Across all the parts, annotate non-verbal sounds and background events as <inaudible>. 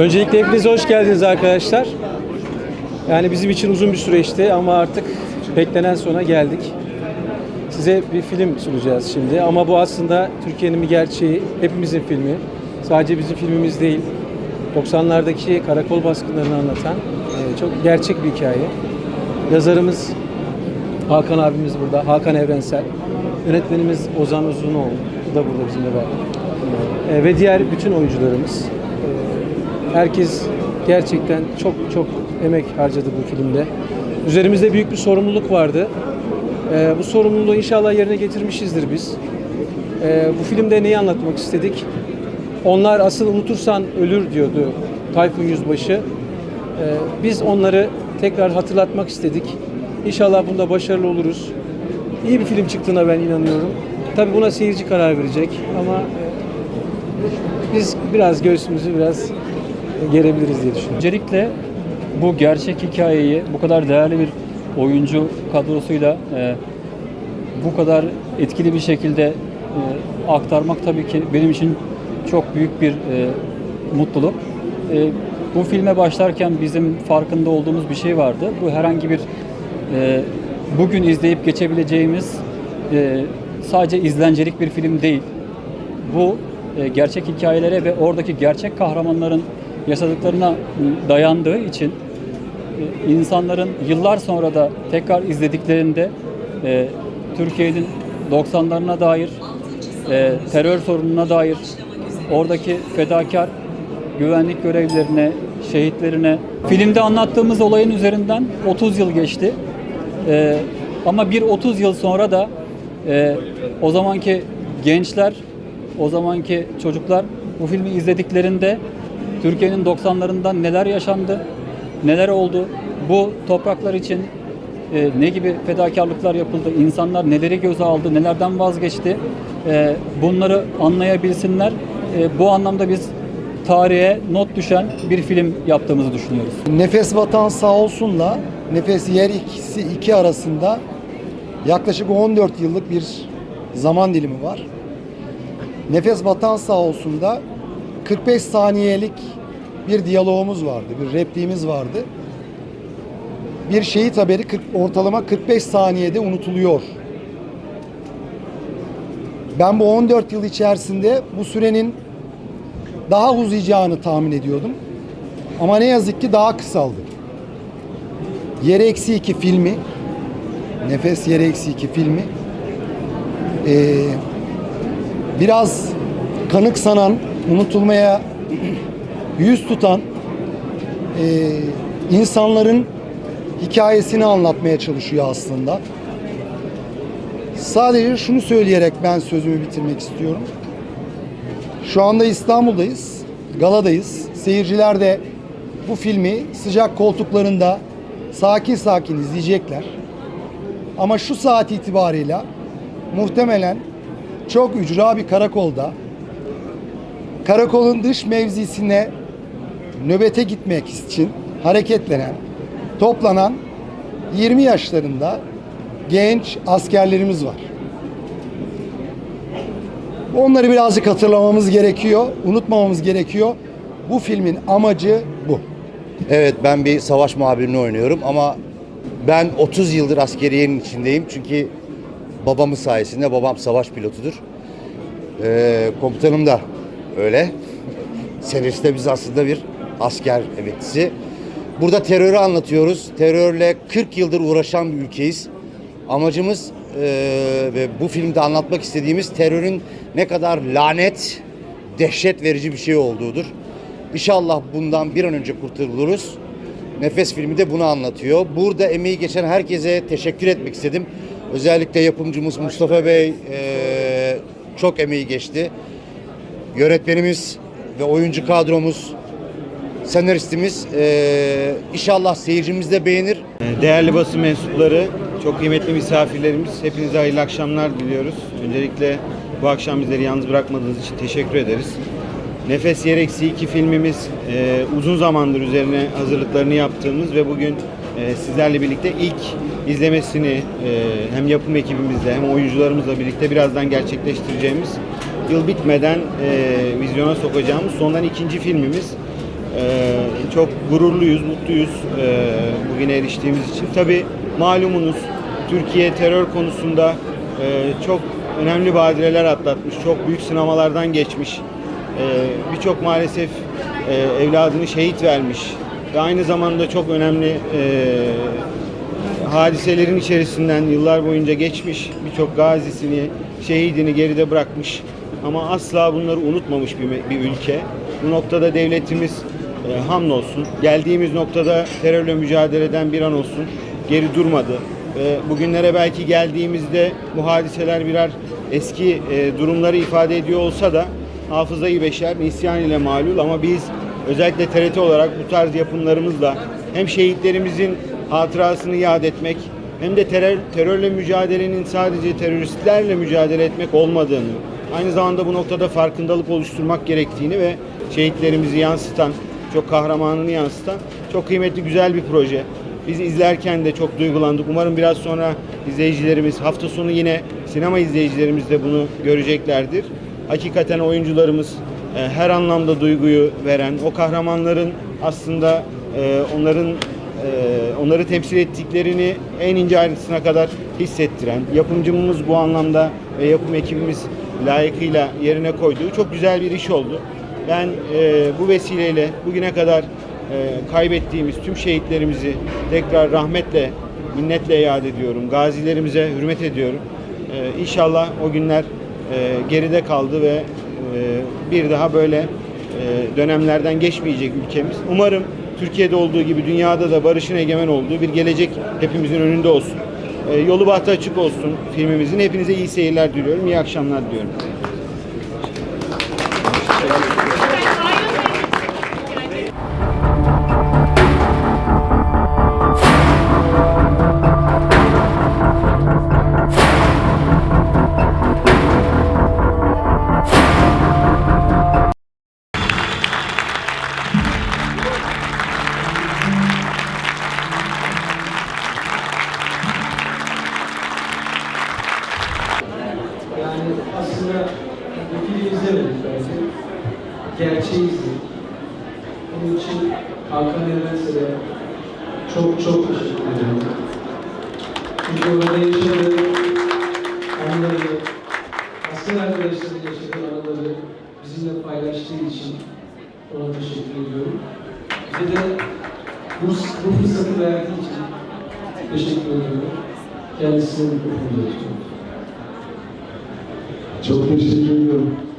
Öncelikle hepinize hoş geldiniz arkadaşlar. Yani bizim için uzun bir süreçti ama artık beklenen sona geldik. Size bir film sunacağız şimdi ama bu aslında Türkiye'nin bir gerçeği, hepimizin filmi. Sadece bizim filmimiz değil. 90'lardaki karakol baskınlarını anlatan e, çok gerçek bir hikaye. Yazarımız Hakan abimiz burada, Hakan Evrensel. Yönetmenimiz Ozan Uzunoğlu, da burada bizimle beraber. E, ve diğer bütün oyuncularımız. Herkes gerçekten çok çok emek harcadı bu filmde. Üzerimizde büyük bir sorumluluk vardı. E, bu sorumluluğu inşallah yerine getirmişizdir biz. E, bu filmde neyi anlatmak istedik? Onlar asıl unutursan ölür diyordu Tayfun Yüzbaşı. E, biz onları tekrar hatırlatmak istedik. İnşallah bunda başarılı oluruz. İyi bir film çıktığına ben inanıyorum. Tabii buna seyirci karar verecek ama biz biraz göğsümüzü biraz gerebiliriz diye düşünüyorum. Öncelikle bu gerçek hikayeyi bu kadar değerli bir oyuncu kadrosuyla e, bu kadar etkili bir şekilde e, aktarmak tabii ki benim için çok büyük bir e, mutluluk. E, bu filme başlarken bizim farkında olduğumuz bir şey vardı. Bu herhangi bir e, bugün izleyip geçebileceğimiz e, sadece izlencelik bir film değil. Bu e, gerçek hikayelere ve oradaki gerçek kahramanların yaşadıklarına dayandığı için e, insanların yıllar sonra da tekrar izlediklerinde e, Türkiye'nin 90'larına dair, e, terör sorununa dair, oradaki fedakar güvenlik görevlilerine, şehitlerine, filmde anlattığımız olayın üzerinden 30 yıl geçti. E, ama bir 30 yıl sonra da e, o zamanki gençler, o zamanki çocuklar bu filmi izlediklerinde Türkiye'nin 90'larında neler yaşandı, neler oldu, bu topraklar için e, ne gibi fedakarlıklar yapıldı, insanlar neleri göze aldı, nelerden vazgeçti, e, bunları anlayabilsinler. E, bu anlamda biz tarihe not düşen bir film yaptığımızı düşünüyoruz. Nefes Vatan Sağ Olsun'la Nefes Yer ikisi iki arasında yaklaşık 14 yıllık bir zaman dilimi var. Nefes Vatan Sağ Olsun'da 45 saniyelik bir diyalogumuz vardı, bir repliğimiz vardı. Bir şehit haberi 40, ortalama 45 saniyede unutuluyor. Ben bu 14 yıl içerisinde bu sürenin daha uzayacağını tahmin ediyordum. Ama ne yazık ki daha kısaldı. Yer Eksi 2 filmi, Nefes Yer Eksi 2 filmi eee, biraz kanık sanan, unutulmaya yüz tutan eee, insanların hikayesini anlatmaya çalışıyor aslında. Sadece şunu söyleyerek ben sözümü bitirmek istiyorum. Şu anda İstanbul'dayız, galadayız. Seyirciler de bu filmi sıcak koltuklarında sakin sakin izleyecekler. Ama şu saat itibarıyla muhtemelen çok ücra bir karakolda karakolun dış mevzisine nöbete gitmek için hareketlenen, toplanan 20 yaşlarında genç askerlerimiz var. Onları birazcık hatırlamamız gerekiyor, unutmamamız gerekiyor. Bu filmin amacı bu. Evet ben bir savaş muhabirini oynuyorum ama ben 30 yıldır askeriyenin içindeyim çünkü babamın sayesinde babam savaş pilotudur. Ee, komutanım da öyle. Senariste biz aslında bir asker emeklisi. Burada terörü anlatıyoruz. Terörle 40 yıldır uğraşan bir ülkeyiz. Amacımız eee, ve bu filmde anlatmak istediğimiz terörün ne kadar lanet, dehşet verici bir şey olduğudur. İnşallah bundan bir an önce kurtuluruz. Nefes filmi de bunu anlatıyor. Burada emeği geçen herkese teşekkür etmek istedim. Özellikle yapımcımız Mustafa Bey eee, çok emeği geçti. Yönetmenimiz ve oyuncu kadromuz, senaristimiz eee inşallah seyircimiz de beğenir. Değerli basın mensupları, çok kıymetli misafirlerimiz, hepinize hayırlı akşamlar diliyoruz. Öncelikle bu akşam bizleri yalnız bırakmadığınız için teşekkür ederiz. Nefes Yer Eksi 2 filmimiz e, uzun zamandır üzerine hazırlıklarını yaptığımız ve bugün e, sizlerle birlikte ilk izlemesini e, hem yapım ekibimizle hem oyuncularımızla birlikte birazdan gerçekleştireceğimiz yıl bitmeden e, vizyona sokacağımız sondan ikinci filmimiz. Ee, çok gururluyuz, mutluyuz ee, bugüne eriştiğimiz için. Tabii malumunuz Türkiye terör konusunda ee, çok önemli badireler atlatmış, çok büyük sınamalardan geçmiş. Ee, Birçok maalesef e, evladını şehit vermiş ve aynı zamanda çok önemli e, hadiselerin içerisinden yıllar boyunca geçmiş birçok gazisini, şehidini geride bırakmış ama asla bunları unutmamış bir, bir ülke. Bu noktada devletimiz e, hamdolsun geldiğimiz noktada terörle mücadeleden bir an olsun geri durmadı. Ve bugünlere belki geldiğimizde bu hadiseler birer eski e, durumları ifade ediyor olsa da hafızayı beşer nisyan ile malul ama biz özellikle TRT olarak bu tarz yapımlarımızla hem şehitlerimizin hatırasını yad etmek hem de terör, terörle mücadelenin sadece teröristlerle mücadele etmek olmadığını, aynı zamanda bu noktada farkındalık oluşturmak gerektiğini ve şehitlerimizi yansıtan, çok kahramanını yansıtan çok kıymetli güzel bir proje. Biz izlerken de çok duygulandık. Umarım biraz sonra izleyicilerimiz, hafta sonu yine sinema izleyicilerimiz de bunu göreceklerdir. Hakikaten oyuncularımız e, her anlamda duyguyu veren, o kahramanların aslında e, onların e, onları temsil ettiklerini en ince ayrıntısına kadar hissettiren, yapımcımız bu anlamda ve yapım ekibimiz layıkıyla yerine koyduğu çok güzel bir iş oldu. Ben e, bu vesileyle bugüne kadar e, kaybettiğimiz tüm şehitlerimizi tekrar rahmetle, minnetle yad ediyorum. Gazilerimize hürmet ediyorum. E, inşallah o günler e, geride kaldı ve e, bir daha böyle e, dönemlerden geçmeyecek ülkemiz. Umarım Türkiye'de olduğu gibi dünyada da barışın egemen olduğu bir gelecek hepimizin önünde olsun. E, yolu bahtı açık olsun filmimizin. Hepinize iyi seyirler diliyorum. İyi akşamlar diliyorum. İzledik. Bunun için Hakan Erensel'e çok çok teşekkür ederim. Çünkü orada yaşadığı anıları, asker arkadaşlarıyla yaşadığı anıları bizimle paylaştığı için ona teşekkür ediyorum. Bize de bu, bu fırsatı verdiği için teşekkür ediyorum. Kendisine mikrofonu uzatıyorum. Çok teşekkür ediyorum.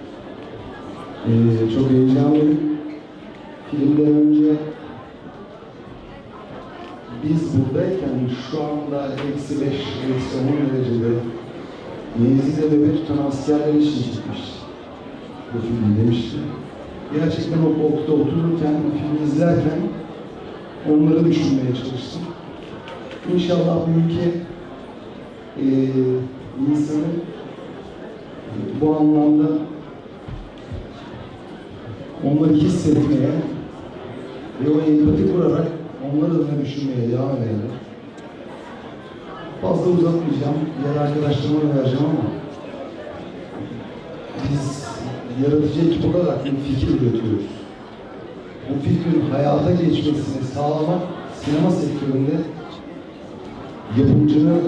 Ee, çok heyecanlıyım. Filmden önce biz buradayken şu anda eksi 5, eksi 10 derecede Nevzide nöbet tutan askerler için çıkmış. Bu filmi demişti. Gerçekten o koltukta otururken, filmi izlerken onları düşünmeye çalıştım. İnşallah bu ülke e, insanı bu anlamda onları hissetmeye ve o empati kurarak onları da düşünmeye devam ederler. Fazla uzatmayacağım, diğer arkadaşlarıma vereceğim ama biz yaratıcı ekip olarak bir fikir üretiyoruz. Bu fikrin hayata geçmesini sağlamak sinema sektöründe yapımcının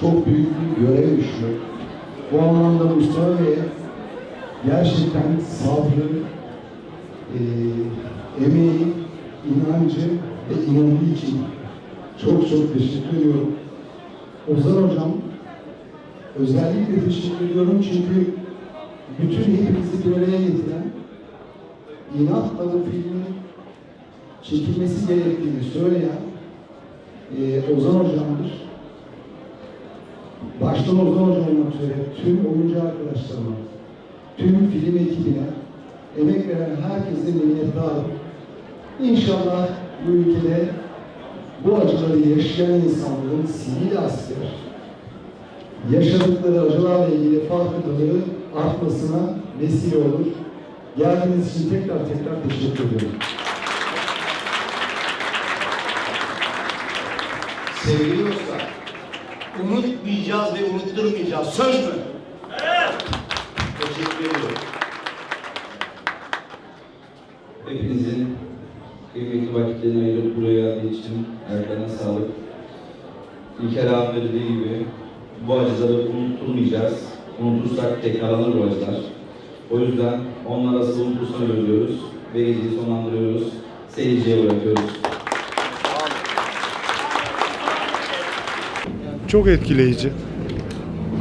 çok büyük bir görev düşüyor. Bu anlamda Mustafa Bey'e gerçekten sabrı, eee emeği, inancı ve inandığı için çok çok teşekkür ediyorum. Ozan Hocam özellikle teşekkür ediyorum çünkü bütün hepimizi bir araya getiren inatla bu filmin çekilmesi gerektiğini söyleyen eee Ozan Hocam'dır baştan Ozan Hoca olmak üzere tüm oyuncu arkadaşlarıma, tüm film ekibine, emek veren herkese minnettarım. İnşallah bu ülkede bu acıları yaşayan insanların sivil asker, yaşadıkları acılarla ilgili farkındalığı artmasına vesile olur. Geldiğiniz için tekrar tekrar teşekkür ediyorum. Sevgili dostlar, unutmayacağız ve unutturmayacağız. Söz mü? Hepinizin kıymetli vakitlerini ayırıp buraya geldiği için ayaklarına sağlık. İlker abi dediği gibi bu acıları unutulmayacağız. Unutursak tekrarlanır bu acılar. O yüzden onlar asıl unutulsun diyoruz ve geceyi sonlandırıyoruz. Seyirciye bırakıyoruz. Çok etkileyici.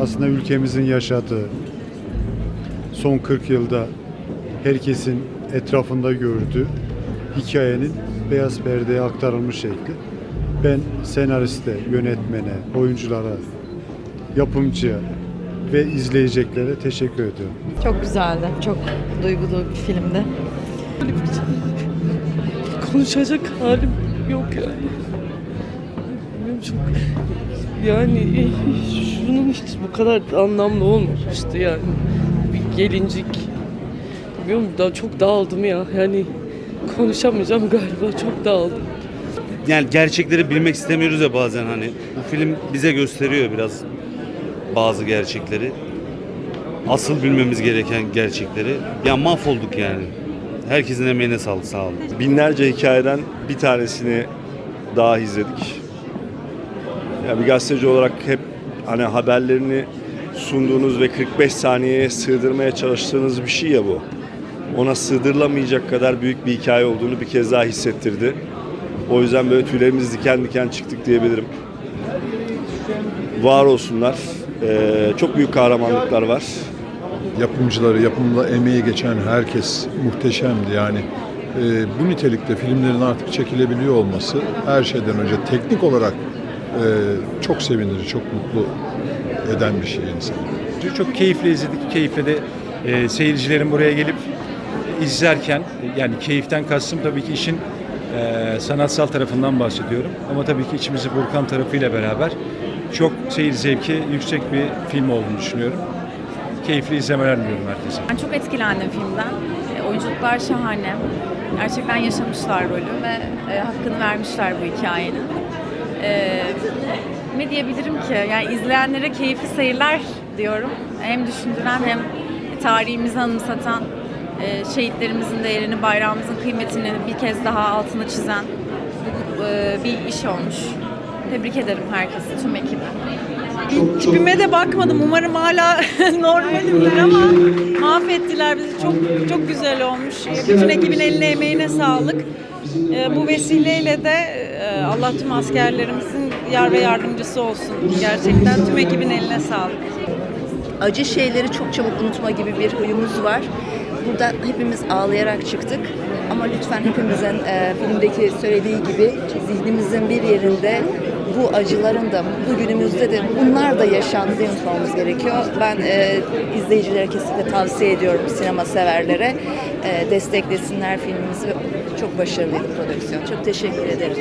Aslında ülkemizin yaşadığı son 40 yılda herkesin etrafında gördüğü hikayenin beyaz perdeye aktarılmış şekli. Ben senariste, yönetmene, oyunculara, yapımcıya ve izleyeceklere teşekkür ediyorum. Çok güzeldi. Çok duygulu bir filmdi. konuşacak halim yok yani. Çok yani şunun hiç bu kadar anlamlı olmamıştı yani. Bir gelincik. Bilmiyorum daha çok dağıldım ya. Yani konuşamayacağım galiba çok dağıldım. Yani gerçekleri bilmek istemiyoruz ya bazen hani. Bu film bize gösteriyor biraz bazı gerçekleri. Asıl bilmemiz gereken gerçekleri. Ya mahvolduk yani. Herkesin emeğine sağlık sağ olun. Binlerce hikayeden bir tanesini daha izledik. Ya bir gazeteci olarak hep hani haberlerini sunduğunuz ve 45 saniyeye sığdırmaya çalıştığınız bir şey ya bu. Ona sığdırılamayacak kadar büyük bir hikaye olduğunu bir kez daha hissettirdi. O yüzden böyle tüylerimiz diken diken çıktık diyebilirim. Var olsunlar. Ee, çok büyük kahramanlıklar var. Yapımcıları, yapımda emeği geçen herkes muhteşemdi yani. e, bu nitelikte filmlerin artık çekilebiliyor olması her şeyden önce teknik olarak e, çok sevindirici, çok mutlu eden bir şey insan. Çok keyifli izledik. Keyifle de e, seyircilerin buraya gelip izlerken yani keyiften kastım tabii ki işin e, sanatsal tarafından bahsediyorum. Ama tabii ki içimizi burkan tarafıyla beraber çok seyir zevki yüksek bir film olduğunu düşünüyorum. Keyifli izlemeler diliyorum herkese. Ben çok etkilendim filmden. E, oyunculuklar şahane. Gerçekten yaşamışlar rolü ve e, hakkını vermişler bu hikayenin. E, ne diyebilirim ki? Yani izleyenlere keyifli seyirler diyorum. Hem düşündüren hem tarihimizi anımsatan, e, şehitlerimizin değerini, bayrağımızın kıymetini bir kez daha altına çizen bu, e, bir iş olmuş. Tebrik ederim herkesi, tüm ekibi. Tipime de bakmadım. Umarım hala <laughs> normalimdir ama mahvettiler bizi. Çok çok güzel olmuş. Bütün ekibin eline emeğine sağlık. Ee, bu vesileyle de e, Allah tüm askerlerimizin yar ve yardımcısı olsun. Gerçekten tüm ekibin eline sağlık. acı şeyleri çok çabuk unutma gibi bir huyumuz var. Burada hepimiz ağlayarak çıktık. Ama lütfen hepimizin e, filmdeki söylediği gibi zihnimizin bir yerinde bu acıların da bu günümüzde de bunlar da yaşandığını unutmamamız gerekiyor. Ben e, izleyicilere kesinlikle tavsiye ediyorum sinema severlere. E, desteklesinler filmimizi. Çok başarılıydı prodüksiyon. Çok teşekkür ederiz.